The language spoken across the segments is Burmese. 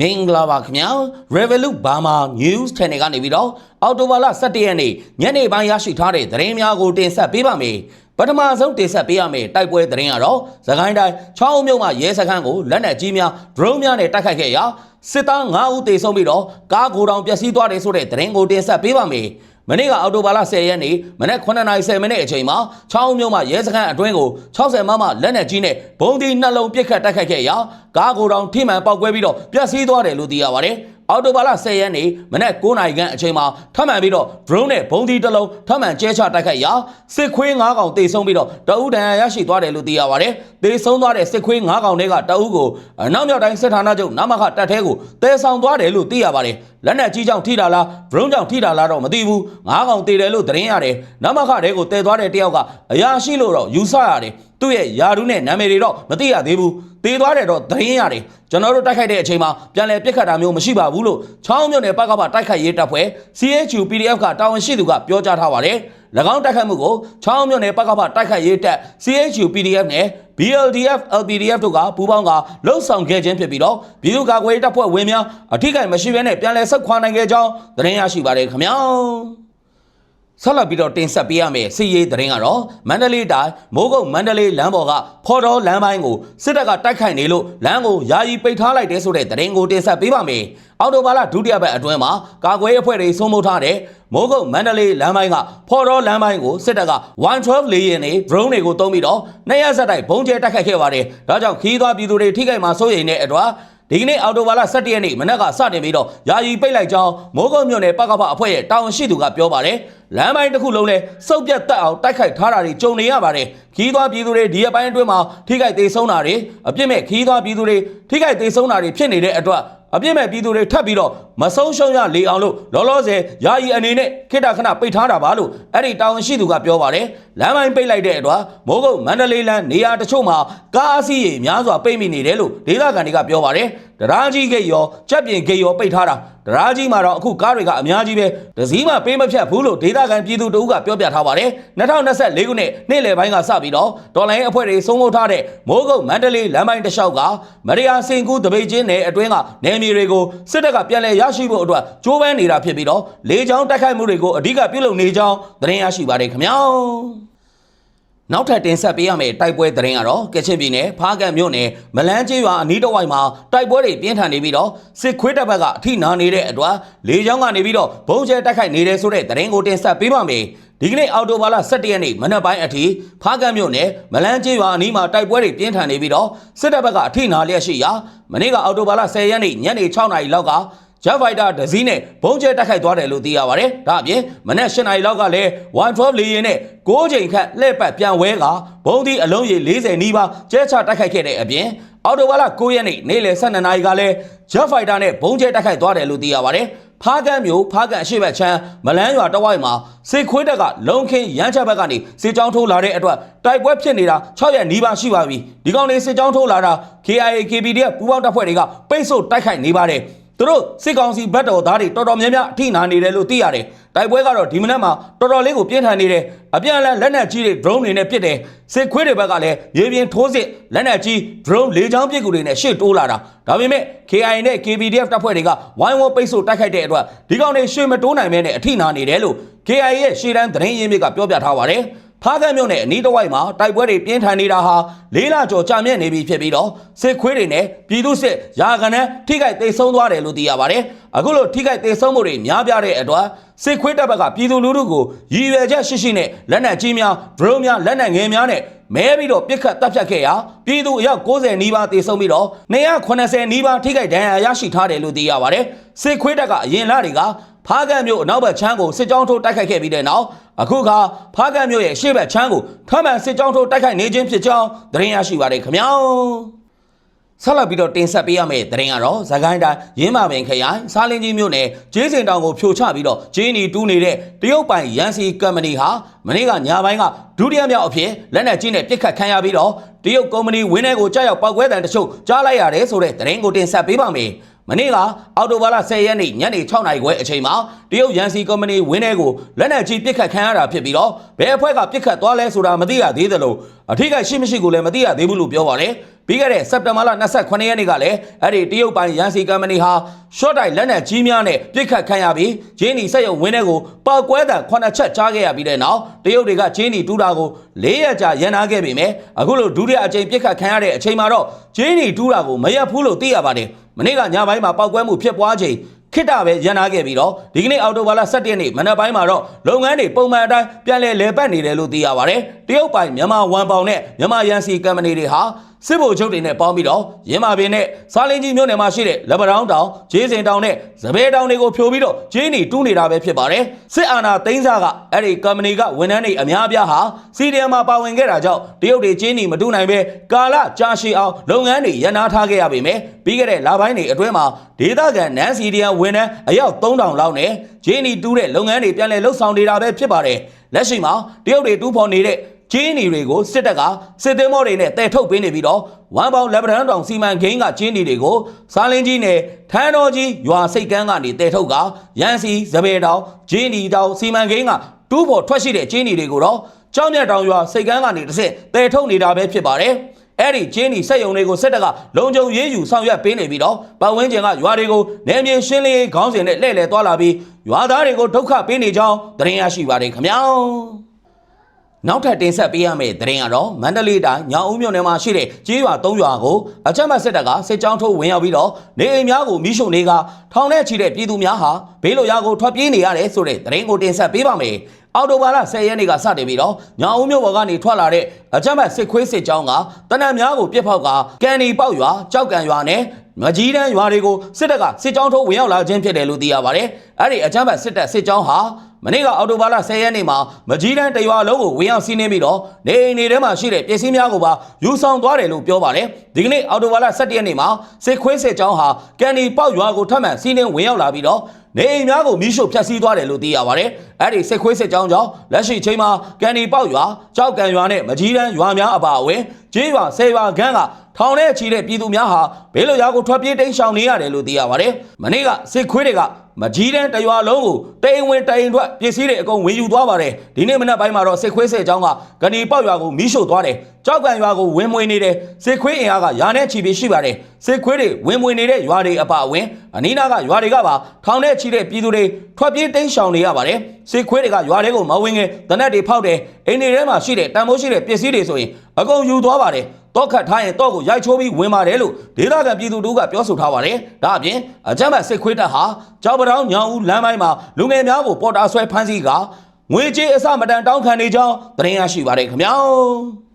မင်္ဂလာပါခင်ဗျာ Revolut Burma News Channel ကနေပြီးတော့အော်တိုဘာလ17ရက်နေ့ညနေပိုင်းရရှိထားတဲ့သတင်းများကိုတင်ဆက်ပေးပါမယ်ပထမဆုံးတင်ဆက်ပေးရမယ့်တိုက်ပွဲသတင်းကတော့သခိုင်းတိုင်းချောင်းမြို့မှာရဲစခန်းကိုလက်နက်ကြီးများ drone များနဲ့တိုက်ခိုက်ခဲ့ရာစစ်သား9ဦးသေဆုံးပြီးတော့ကားကိုယ်တောင်ပျက်စီးသွားတယ်ဆိုတဲ့သတင်းကိုတင်ဆက်ပေးပါမယ် မနေ့ကအော်တိုဘာလ10ရက်နေ့မနက်9:30မိနစ်အချိန်မှာချောင်းမြို့မှာရဲစခန်းအတွင်းကို60မမလက်နက်ကြီးနဲ့ဘုံဒီနှလုံးပစ်ခတ်တိုက်ခိုက်ခဲ့ရာကားကိုယ်တောင်ထိမှန်ပေါက်ကွဲပြီးတော့ပျက်စီးသွားတယ်လို့သိရပါတယ်။အော်တိုဘာလ10ရက်နေ့မနက်9:00နာရီခန့်အချိန်မှာထပ်မံပြီးတော့ drone နဲ့ဘုံဒီတစ်လုံးထပ်မံကျဲချတိုက်ခိုက်ရာစစ်ခွေး9កောင်တေဆုံးပြီးတော့တအူးဒဏ်ရာရရှိသွားတယ်လို့သိရပါတယ်။တေဆုံးသွားတဲ့စစ်ခွေး9កောင်တွေကတအူးကိုအနောက်မြောက်တိုင်းစစ်ဌာနချုပ်နမခတပ်ထဲကိုတဲဆောင်သွားတယ်လို့သိရပါတယ်။ လက်နက်ကြီးကြောင့်ထိတာလား drone ကြောင့်ထိတာလားတော့မသိဘူး။9កောင်တေတယ်လို့သတင်းရတယ်။နမခထဲကိုတဲသွားတဲ့တယောက်ကအရာရှိလို့တော့ယူဆရတယ်။သူ့ရဲ့ယာဒူးနဲ့နာမည်တွေတော့မသိရသေးဘူး။တေသွားတယ်တော့သတင်းရတယ်ကျွန်တော်တို့တိုက်ခိုက်တဲ့အချိန်မှာပြန်လည်ပြစ်ခတ်တာမျိုးမရှိပါဘူးလို့ချောင်းမြို့နယ်ပကပတိုက်ခိုက်ရေးတပ်ဖွဲ့ CHU PDF ကတာဝန်ရှိသူကပြောကြားထားပါတယ်၎င်းတိုက်ခိုက်မှုကိုချောင်းမြို့နယ်ပကပတိုက်ခိုက်ရေးတပ် CHU PDF နဲ့ BLDF LPDF တို့ကပူးပေါင်းကလှုပ်ဆောင်ခဲ့ခြင်းဖြစ်ပြီးတော့ပြည်သူ့ကာကွယ်ရေးတပ်ဖွဲ့ဝင်များအထိကိမရှိဘဲနဲ့ပြန်လည်ဆုတ်ခွာနိုင်ခဲ့ကြောင်းသတင်းရရှိပါတယ်ခင်ဗျာ ဆက်လက်ပြီးတော့တင်ဆက်ပေးရမယ့်စီရေးသတင်းကတော့မန္တလေးတိုင်းမိုးကုတ်မန္တလေးလမ်းပေါ်ကဖော်တော်လမ်းပိုင်းကိုစစ်တပ်ကတိုက်ခိုက်နေလို့လမ်းကိုယာယီပိတ်ထားလိုက်တဲ့ဆိုတဲ့သတင်းကိုတင်ဆက်ပေးပါမယ်။အော်တိုဘာလဒုတိယပတ်အတွင်းမှာကာကွယ်ရေးအဖွဲ့တွေဆုံးမထားတဲ့မိုးကုတ်မန္တလေးလမ်းပိုင်းကဖော်တော်လမ်းပိုင်းကိုစစ်တပ်က112လေယာဉ်တွေ drone တွေကိုတုံးပြီးတော့နှစ်ရက်ဆက်တိုက်ဘုံကျဲတိုက်ခိုက်ခဲ့ပါတယ်။ဒါကြောင့်ခီးသွွားပြည်သူတွေထိခိုက်မှာစိုးရိမ်တဲ့အတွက် ဒီကနေ့အော်တိုဘာလ17ရက်နေ့မနက်ကစတင်ပြီးတော့ယာယီပိတ်လိုက်ကြောင်းမိုးကုတ်မြို့နယ်ပကဖအဖွဲ့ရဲ့တာဝန်ရှိသူကပြောပါတယ်လမ်းပိုင်းတစ်ခုလုံးလဲစုပ်ပြတ်တက်အောင်တိုက်ခိုက်ထားတာတွေကြုံနေရပါတယ်ခီးသွွားပြည်သူတွေဒီရက်ပိုင်းအတွင်းမှာထိခိုက်သေးဆုံးတာတွေအပြစ်မဲ့ခီးသွွားပြည်သူတွေထိခိုက်သေးဆုံးတာတွေဖြစ်နေတဲ့အတွက် အပြစ်မဲ့ပြည်သူတွေထပ်ပြီးတော့မဆုံးရှုံးရလေအောင်လို့လောလောဆယ်ယာယီအနေနဲ့ခိတ္တခဏပိတ်ထားတာပါလို့အဲ့ဒီတာဝန်ရှိသူကပြောပါတယ်လမ်းပိုင်းပိတ်လိုက်တဲ့အတွက်မိုးကုတ်မန္တလေးလမ်းနေရာတချို့မှာကားအစီးရေများစွာပိတ်မိနေတယ်လို့ဒေသခံတွေကပြောပါတယ်တရားကြီးဂိတ်ရောကြက်ပြင်ဂိတ်ရောပိတ်ထားတာတရားကြီးမှာတော့အခုကားတွေကအများကြီးပဲဒစည်းမှပေးမဖြတ်ဘူးလို့ဒေသခံပြည်သူတို့ကပြောပြထားပါတယ်2024ခုနှစ်နေ့လယ်ပိုင်းကစပြီးတော့ဒေါ်လာရေးအဖွဲ့တွေဆုံးမထားတဲ့မိုးကုတ်မန္တလေးလမ်းပိုင်းတစ်လျှောက်ကမရယာစင်ကူးတပိတ်ချင်းနယ်အတွင်းကနယ်မြေတွေကိုစစ်တပ်ကပြန်လည်ရရှိဖို့အတွက်ကြိုးပမ်းနေတာဖြစ်ပြီးတော့လေကြောင်းတိုက်ခိုက်မှုတွေကိုအဓိကပြုလုပ်နေကြောင်းသတင်းရရှိပါတယ်ခင်ဗျာ နောက်ထပ်တင်ဆက်ပေးရမယ့်တိုက်ပွဲသတင်းကတော့ကချင်ပြည်နယ်ဖားကန့်မြို့နယ်မလန်းကျေးရွာအနီးတစ်ဝိုက်မှာတိုက်ပွဲတွေပြင်းထန်နေပြီးတော့စစ်ခွေးတပ်ဘက်ကအထိနာနေတဲ့အတွက်လေကြောင်းကနေပြီးတော့ဘုံကျဲတိုက်ခိုက်နေတဲ့ဆိုတဲ့သတင်းကိုတင်ဆက်ပေးပါမယ်ဒီကနေ့အော်တိုဘာလ17ရက်နေ့မနက်ပိုင်းအထိဖားကန့်မြို့နယ်မလန်းကျေးရွာအနီးမှာတိုက်ပွဲတွေပြင်းထန်နေပြီးတော့စစ်တပ်ဘက်ကအထိနာလျက်ရှိရာမနေ့ကအော်တိုဘာလ10ရက်နေ့ညနေ6နာရီလောက်က Jet Fighter ဒဇီးနဲ့ဘုံကျဲတိုက်ခိုက်သွားတယ်လို့သိရပါတယ်။ဒါအပြင်မနက်၈နာရီလောက်ကလည်း112လေယာဉ်နဲ့6ချိန်ခန့်လှည့်ပတ်ပြန်ဝဲကဘုံဒီအလုံးရေ40နီးပါးကျဲချတိုက်ခိုက်ခဲ့တဲ့အပြင်အော်တိုဘာလ9ရက်နေ့နေ့လယ်12နာရီကလည်း Jet Fighter နဲ့ဘုံကျဲတိုက်ခိုက်သွားတယ်လို့သိရပါတယ်။ဖားကန့်မျိုးဖားကန့်အရှိတ်ဘက်ချမ်းမလန်းရွာတဝိုက်မှာစစ်ခွေးတက်ကလုံခင်းရမ်းချက်ဘက်ကနေစစ်ကြောင်းထိုးလာတဲ့အတွက်တိုက်ပွဲဖြစ်နေတာ6ရက်နီးပါးရှိပါပြီ။ဒီကောင်လေးစစ်ကြောင်းထိုးလာတာ KIA KPDF ပူးပေါင်းတပ်ဖွဲ့တွေကပိတ်ဆို့တိုက်ခိုက်နေပါတယ်။ သူတို့စစ်ကောင်စီဘက်တော်သားတွေတော်တော်များများအထိနာနေတယ်လို့သိရတယ်။တိုက်ပွဲကတော့ဒီမနက်မှာတော်တော်လေးကိုပြင်းထန်နေတယ်။အပြန်အလှန်လက်နက်ကြီးတွေ drone တွေနဲ့ပစ်တယ်။စစ်ခွေးတွေဘက်ကလည်းမြေပြင်ထိုးစစ်လက်နက်ကြီး drone လေကြောင်းပစ်ကူတွေနဲ့ရှေ့တိုးလာတာ။ဒါပေမဲ့ KI နဲ့ KPDF တပ်ဖွဲ့တွေကဝိုင်းဝန်းပိတ်ဆို့တိုက်ခိုက်တဲ့အတွက်ဒီကောင်တွေရှေ့မတိုးနိုင်မဲနဲ့အထိနာနေတယ်လို့ KI ရဲ့ရှေ့တန်းသတင်းရင်းမြစ်ကပြောပြထားပါတယ်။ ဖားကန့်မြို့နယ်အနီးတစ်ဝိုက်မှာတိုက်ပွဲတွေပြင်းထန်နေတာဟာလေးလကျော်ကြာမြင့်နေပြီဖြစ်ပြီးတော့စစ်ခွေးတွေနဲ့ပြည်သူစစ်ရာခံနဲ့ထိခိုက်သိမ်းဆုံးသွားတယ်လို့သိရပါတယ်။အခုလိုထိခိုက်သိမ်းဆုံးမှုတွေများပြားတဲ့အတွက်စစ်ခွေးတပ်ဘက်ကပြည်သူလူထုကိုရည်ရွယ်ချက်ရှိရှိနဲ့လက်နက်ကြီးများဒရုန်းများလက်နက်ငယ်များနဲ့ မဲပြီးတော့ပြစ်ခတ်တပ်ဖြတ်ခဲ့ရာပြည်သူအယောက်90နီးပါးသေဆုံးပြီးတော့280နီးပါးထိခိုက်ဒဏ်ရာရရှိထားတယ်လို့သိရပါတယ်။စစ်ခွေးတပ်ကအရင်လတွေကဖားကန့်မြို့အနောက်ဘက်ချမ်းကိုစစ်ကြောင်းထိုးတိုက်ခိုက်ခဲ့ပြီးတဲ့နောက်အခုခါဖားကန့်မြို့ရဲ့ရှေ့ဘက်ချမ်းကိုထပ်မံစစ်ကြောင်းထိုးတိုက်ခိုက်နေခြင်းဖြစ်ကြောင်းသတင်းရရှိပါတယ်ခင်ဗျာ ဆက်လက်ပြီးတော့တင်ဆက်ပေးရမယ့်သတင်းကတော့ဇကိုင်းတိုင်းရင်းမာပင်ခရိုင်စားလင်းကြီးမြို့နယ်ကျေးစင်တောင်ကိုဖြိုချပြီးတော့ဂျင်းနီတူးနေတဲ့တရုတ်ပိုင်ရန်စီကမ္ပဏီဟာမနေ့ကညပိုင်းကဒုတိယမြောက်အဖြစ်လက်နက်ကြီးနဲ့ပစ်ခတ်ခံရပြီးတော့တရုတ်ကုမ္ပဏီဝင်းထဲကိုကြောက်ရောက်ပောက်ကွဲတဲ့တချို့ကြားလိုက်ရတယ်ဆိုတဲ့သတင်းကိုတင်ဆက်ပေးပါမယ်မနေ့ကအော်တိုဘာလ10ရက်နေ့ညနေ6နာရီခွဲအချိန်မှာတရုတ်ရန်စီကုမ္ပဏီဝင်းထဲကိုလက်နက်ကြီးပစ်ခတ်ခံရတာဖြစ်ပြီးတော့ဘယ်အဖွဲ့ကပစ်ခတ်သွားလဲဆိုတာမသိရသေးသလိုအထိကရှိမရှိကိုလည်းမသိရသေးဘူးလို့ပြောပါတယ်။ဒ ပြီးခဲ့တဲ့စက်တင်ဘာလ29ရက်နေ့ကလည်းအဲ့ဒီတရုတ်ပိုင်ရန်စီကမ္ပဏီဟာ short တိုင်လက်နက်ကြီးများနဲ့ပြစ်ခတ်ခံရပြီးဂျင်းနီစက်ရုံဝင်းထဲကိုပောက်ကွဲတံ9ချက်ကြားခဲ့ရပြီးတဲ့နောက်တရုတ်တွေကဂျင်းနီတူးတာကို၄ရက်ကြာရန်နာခဲ့ပေမဲ့အခုလိုဒုတိယအကြိမ်ပြစ်ခတ်ခံရတဲ့အချိန်မှာတော့ဂျင်းနီတူးတာကိုမရက်ဘူးလို့သိရပါတယ်မနေ့ကညပိုင်းမှာပောက်ကွဲမှုဖြစ်ပွားချိန်ခိတ္တပဲရန်နာခဲ့ပြီးတော့ဒီကနေ့အော်တိုဘာလ17ရက်နေ့မနက်ပိုင်းမှာတော့လုပ်ငန်းတွေပုံမှန်အတိုင်းပြန်လည်လဲပတ်နေတယ်လို့သိရပါတယ်။တရုတ်ပိုင်မြန်မာဝန်ပေါင်နဲ့မြန်မာရန်စီကမ္ပဏီတွေဟာ စစ်ဗိုလ်ချုပ်တွေနဲ့ပေါင်းပြီးတော့ရင်းမာပင်နဲ့စားလင်းကြီးမြို့နယ်မှာရှိတဲ့လက်ပတောင်းတောင်ဂျေးစင်တောင်နဲ့စပယ်တောင်တွေကိုဖြိုပြီးတော့ဂျင်းနီတူးနေတာပဲဖြစ်ပါတယ်။စစ်အာဏာသိမ်းစားကအဲ့ဒီကမ္ပဏီကဝန်ထမ်းတွေအများအပြားဟာစီဒီအမ်မှာပါဝင်ခဲ့တာကြောင့်တရုတ်တွေဂျင်းနီမတူးနိုင်ပဲကာလကြာရှည်အောင်လုပ်ငန်းတွေရန်နာထားခဲ့ရပေမဲ့ပြီးခဲ့တဲ့လပိုင်းတွေအတွင်းမှာဒေသခံနန်းစီဒီအမ်ဝန်ထမ်းအယောက်3000လောက်နဲ့ဂျင်းနီတူးတဲ့လုပ်ငန်းတွေပြန်လည်လှုပ်ဆောင်နေတာပဲဖြစ်ပါတယ်။လက်ရှိမှာတရုတ်တွေတူးဖော်နေတဲ့ ကျင်းနီတွေကိုစစ်တပ်ကစစ်သေးမောတွေနဲ့တဲထုတ်ပေးနေပြီးတော့ဝမ်ပေါင်လက်ပတန်းတောင်စီမံကိန်းကကျင်းနီတွေကိုစားလင်းကြီးနဲ့ထန်းတော်ကြီးရွာစိတ်ကန်းကနေတဲထုတ်ကရန်စီစပယ်တောင်ကျင်းနီတောင်စီမံကိန်းကတူးဖော်ထွက်ရှိတဲ့ကျင်းနီတွေကိုတော့ကြောင်းမြတ်တောင်ရွာစိတ်ကန်းကနေတစ်စစ်တဲထုတ်နေတာပဲဖြစ်ပါတယ်။အဲ့ဒီကျင်းဒီစက်ယုံတွေကိုစစ်တပ်ကလုံခြုံရေးယူဆောင်ရွက်ပေးနေပြီးတော့ပတ်ဝန်းကျင်ကရွာတွေကိုနေမြေရှင်းလင်းရေးခေါင်းစဉ်နဲ့လှည့်လည်သွားလာပြီးရွာသားတွေကိုဒုက္ခပေးနေကြောင်းသတင်းရရှိပါတယ်ခင်ဗျာ နောက်ထပ်တင်ဆက်ပေးရမယ့်သတင်းကတော့မန္တလေးတိုင်းညောင်ဦးမြို့နယ်မှာရှိတဲ့ကျေးရွာ၃ရွာကိုအကြမ်းဖက်စစ်တပ်ကစစ်ကြောင်းထုတ်ဝင်ရောက်ပြီးတော့နေအိမ်များကိုမိရှုနေကထောင်ထဲချီတဲ့ပြည်သူများဟာဘေးလိုရာကိုထွက်ပြေးနေရတယ်ဆိုတဲ့သတင်းကိုတင်ဆက်ပေးပါမယ်အော်တိုဘာလ10ရက်နေ့ကစတင်ပြီးတော့ညောင်ဦးမြို့ပေါ်ကနေထွက်လာတဲ့အကြမ်းဖက်စစ်ခွေးစစ်ကြောင်းကတနံများကိုပြစ်ဖောက်ကကန်နီပေါက်ရွာကြောက်ကန်ရွာနဲ့မကြီးတန်းရွာတွေကိုစစ်တပ်ကစစ်ကြောင်းထုတ်ဝင်ရောက်လာခြင်းဖြစ်တယ်လို့သိရပါတယ်။အဲ့ဒီအကြမ်းဖက်စစ်တပ်စစ်ကြောင်းဟာ မနေ့ကအော်တိုဘာလ10ရက်နေ့မှာမကြီးတန်းတရွာလုံးကိုဝင်ရောက်စီးနင်းပြီးတော့နေအိမ်တွေထဲမှာရှိတဲ့ပစ္စည်းများကိုပါယူဆောင်သွားတယ်လို့ပြောပါတယ်။ဒီကနေ့အော်တိုဘာလ17ရက်နေ့မှာစစ်ခွေးစစ်ကြောင်းဟာကန်နီပေါက်ရွာကိုထပ်မံစီးနင်းဝင်ရောက်လာပြီးတော့နေအိမ်များကိုမိရှို့ဖျက်ဆီးသွားတယ်လို့သိရပါတယ်။အဲ့ဒီစစ်ခွေးစစ်ကြောင်းကြောင့်လက်ရှိချိန်မှာကန်နီပေါက်ရွာကြောက်ကန်ရွာနဲ့မကြီးတန်းရွာများအပါအဝင်ကျေးရွာဆယ်ရွာခန်းကထောင်ထဲချီတဲ့ပြည်သူများဟာဘေးလွတ်ရာကိုထွက်ပြေးတိမ်းရှောင်နေရတယ်လို့သိရပါတယ်။မနေ့ကစစ်ခွေးတွေကမကြီးတန်းတရွာလုံးကိုတိမ်ဝင်တိမ်ထွက်ပစ္စည်းတွေအကုန်ဝင်ယူသွားပါတယ်။ဒီနေ့မနက်ပိုင်းမှာတော့စစ်ခွေးစစ်ကြောင်းကဂဏီပေါက်ရွာကိုမီးရှို့သွားတယ်။ကြောက်ကန်ရွာကိုဝင်မွေနေတယ်။စစ်ခွေးအင်အားကရာနဲ့ချီပြီးရှိပါတယ်။စစ်ခွေးတွေဝင်မွေနေတဲ့ရွာတွေအပါအဝင်အနီးနားကရွာတွေကပါထောင်ထဲချီတဲ့ပြည်သူတွေထွက်ပြေးတိမ်းရှောင်နေရပါတယ်။စစ်ခွေးတွေကရွာတွေကိုမဝင်ခင်တနက်တွေဖောက်တယ်။အိမ်တွေထဲမှာရှိတဲ့တန်ဖိုးရှိတဲ့ပစ္စည်းတွေဆိုရင်အကုန်ယူသွားပါတယ်။တော့ခတ်ထားရင်တော့ကိုရိုက်ချိုးပြီးဝင်ပါတယ်လို့ဒေသခံပြည်သူတို့ကပြောဆိုထားပါတယ်။ဒါအပြင်အကြမ်းဖက်စစ်ခွေးတပ်ဟာကြောက်ပတောင်းညောင်ဦးလမ်းပိုင်းမှာလူငယ်များကိုပေါ်တာဆွဲဖမ်းဆီးကငွေကြေးအစမတန်တောင်းခံနေကြောင်းသတင်းရရှိပါတယ်ခင်ဗျာ။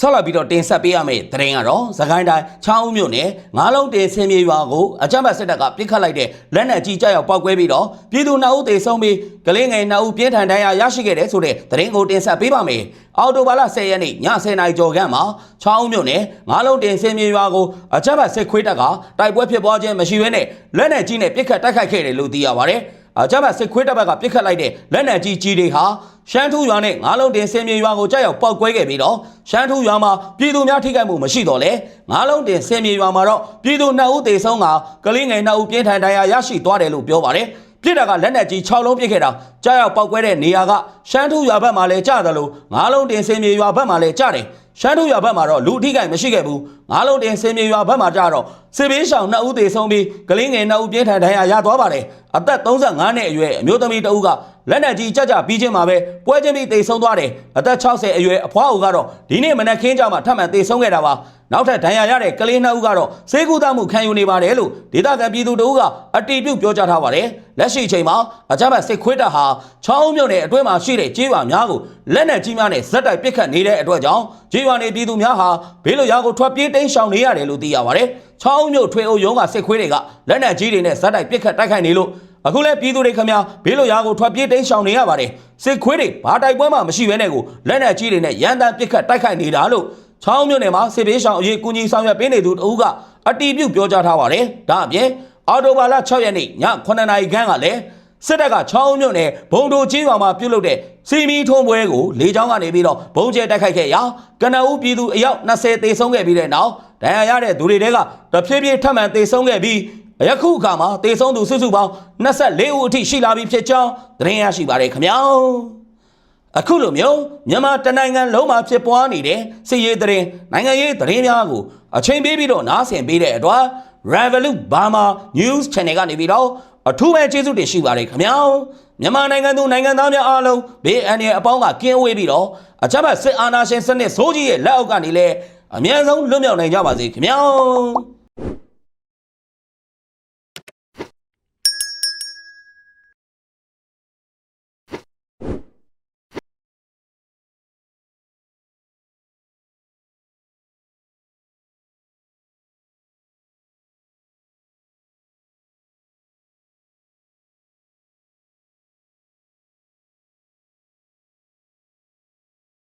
ဆက်လက်ပြီးတော့တင်ဆက်ပေးရမယ့်သတင်းကတော့သခိုင်းတိုင်းချောင်းဦးမြို့နယ်ငါးလုံးတင်ဆင်းမြေရွာကိုအကြမ်းဖက်စစ်တပ်ကပစ်ခတ်လိုက်တဲ့လက်နက်ကြီးကြောက်ရောက်ပောက်ကွဲပြီးတော့ပြည်သူနှစ်ဦးသေဆုံးပြီးကလေးငယ်နှစ်ဦးပြင်းထန်ဒဏ်ရာရရှိခဲ့တဲ့ဆိုတဲ့သတင်းကိုတင်ဆက်ပေးပါမယ်။အော်တိုဘာလ10ရက်နေ့ည10:00နာရီကျော်ခန့်မှာချောင်းဦးမြို့နယ်ငါးလုံးတင်ဆင်းမြေရွာကိုအကြမ်းဖက်စစ်ခွေးတပ်ကတိုက်ပွဲဖြစ်ပွားခြင်းမရှိဘဲနဲ့လက်နက်ကြီးနဲ့ပစ်ခတ်တိုက်ခိုက်ခဲ့တယ်လို့သိရပါတယ်။ အကြမ်းဖက်စစ်ခွေးတပ်ဘက်ကပစ်ခတ်လိုက်တဲ့လက်နက်ကြီးကြီးတွေဟာရှမ်းထူးရွာနဲ့ငါးလုံးတင်ဆင်မြေရွာကိုကြောက်ရောက်ပောက်ကွဲခဲ့ပြီးတော့ရှမ်းထူးရွာမှာပြည်သူများထိခိုက်မှုမရှိတော့လဲငါးလုံးတင်ဆင်မြေရွာမှာတော့ပြည်သူ2ဦးသေဆုံးကကလေးငယ်2ဦးပြင်းထန်ဒဏ်ရာရရှိသွားတယ်လို့ပြောပါတယ်ပြစ်တာကလက်နက်ကြီး6လုံးပစ်ခဲ့တာကြောက်ရောက်ပောက်ကွဲတဲ့နေရာကရှမ်းထူးရွာဘက်မှာလည်းကြတယ်လို့ငါးလုံးတင်ဆင်မြေရွာဘက်မှာလည်းကြတယ် ရှမ်းထူးရွာဘက်မှာတော့လူအထိကမရှိခဲ့ဘူးငါးလုံးတင်ဆင်မြေရွာဘက်မှာကြတော့စစ်ဘေးရှောင်2ဦးသေဆုံးပြီးကလေးငယ်2ဦးပြင်းထန်ဒဏ်ရာရသွားပါတယ်အသက်35နှစ်အရွယ်အမျိုးသမီးတဦးက လက်နက်ကြီးကြကြပြီးချင်းမှာပဲပွဲချင်းပြီးသေဆုံးသွားတယ်အသက်60အရွယ်အဖွားအိုကတော့ဒီနေ့မနက်ခင်းကြမှာထပ်မံသေဆုံးခဲ့တာပါနောက်ထပ်ဒဏ်ရာရတဲ့ကလေးနှစ်ဦးကတော့စေကူသားမှုခံယူနေပါတယ်လို့ဒေသခံပြည်သူတို့ကအတီးပြုတ်ပြောကြားထားပါတယ်လက်ရှိချိန်မှာအကြမ်းဖက်စစ်ခွေးတပ်ဟာချောင်းမြုံနယ်အတွင်းမှာရှိတဲ့ကျေးရွာများကိုလက်နက်ကြီးများနဲ့ဇက်တိုက်ပစ်ခတ်နေတဲ့အတွက်ကြောင့်ကျေးရွာနေပြည်သူများဟာဘေးလွတ်ရာကိုထွက်ပြေးတိမ်းရှောင်နေရတယ်လို့သိရပါတယ်ချောင်းမြုံထွေအိုရုံးကစစ်ခွေးတွေကလက်နက်ကြီးတွေနဲ့ဇက်တိုက်ပစ်ခတ်တိုက်ခိုက်နေလို့ အခုလဲပြည်သူတွေခမများဘေးလွတ်ရာကိုထွက်ပြေးတိမ်းရှောင်နေရပါတယ်စစ်ခွေးတွေဘာတိုက်ပွဲမှမရှိဘဲနဲ့ကိုလက်နက်ကြီးတွေနဲ့ရန်တမ်းပစ်ခတ်တိုက်ခိုက်နေတာလို့ချောင်းမြို့နယ်မှာစစ်ဘေးရှောင်အရေးကူညီဆောင်ရွက်ပေးနေသူတဦးကအတီးပြုတ်ပြောကြားထားပါတယ်ဒါအပြင်အော်တိုဘာလ6ရက်နေ့ည9နာရီခန့်ကလည်းစစ်တပ်ကချောင်းမြို့နယ်ဘုံတို့ချင်းရွာမှာပြုတ်လုပ်တဲ့စီမီထုံးပွဲကိုလေကြောင်းကနေပြီးတော့ဘုံကျဲတိုက်ခိုက်ခဲ့ရာကနဦးပြည်သူအယောက်20သေဆုံးခဲ့ပြီးတဲ့နောက်ဒဏ်ရာရတဲ့သူတွေကတဖြည်းဖြည်းထပ်မံသေဆုံးခဲ့ပြီး ယခုအခါမှာတေဆုံးသူစုစုပေါင်း24ဦးအထိရှိလာပြီဖြစ်ကြောင်းသတင်းရရှိပါတယ်ခင်ဗျာအခုလိုမျိုးမြန်မာတနိုင်ငံလုံးမှာဖြစ်ပွားနေတဲ့စစ်ရေးသတင်းနိုင်ငံရေးသတင်းများကိုအချိန်ပေးပြီးတော့နားဆင်ပေးတဲ့အတွက် Revolut Burma News Channel ကနေပြီးတော့အထူးပဲကျေးဇူးတင်ရှိပါတယ်ခင်ဗျာမြန်မာနိုင်ငံသူနိုင်ငံသားများအားလုံးဘေးအန္တရာယ်အပေါင်းကကင်းဝေးပြီးတော့အကြမ်းဖက်စစ်အာဏာရှင်စနစ်ဆိုးကြီးရဲ့လက်အောက်ကနေလည်းအမြန်ဆုံးလွတ်မြောက်နိုင်ကြပါစေခင်ဗျာ